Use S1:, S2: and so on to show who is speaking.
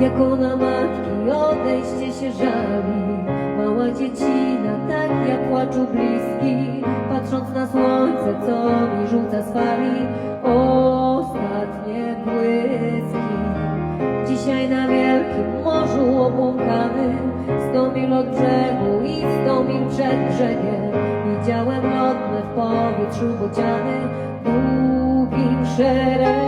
S1: Jak ona matki odejście się żali. Mała dziecina, tak jak płaczu bliski Patrząc na słońce, co mi rzuca z fali. Ostatnie błyski. Dzisiaj na wielkim morzu obłąkanym Sto mil od brzegu i sto mil przed brzegiem. Widziałem lotne w powietrzu bociany Długim szeregiem.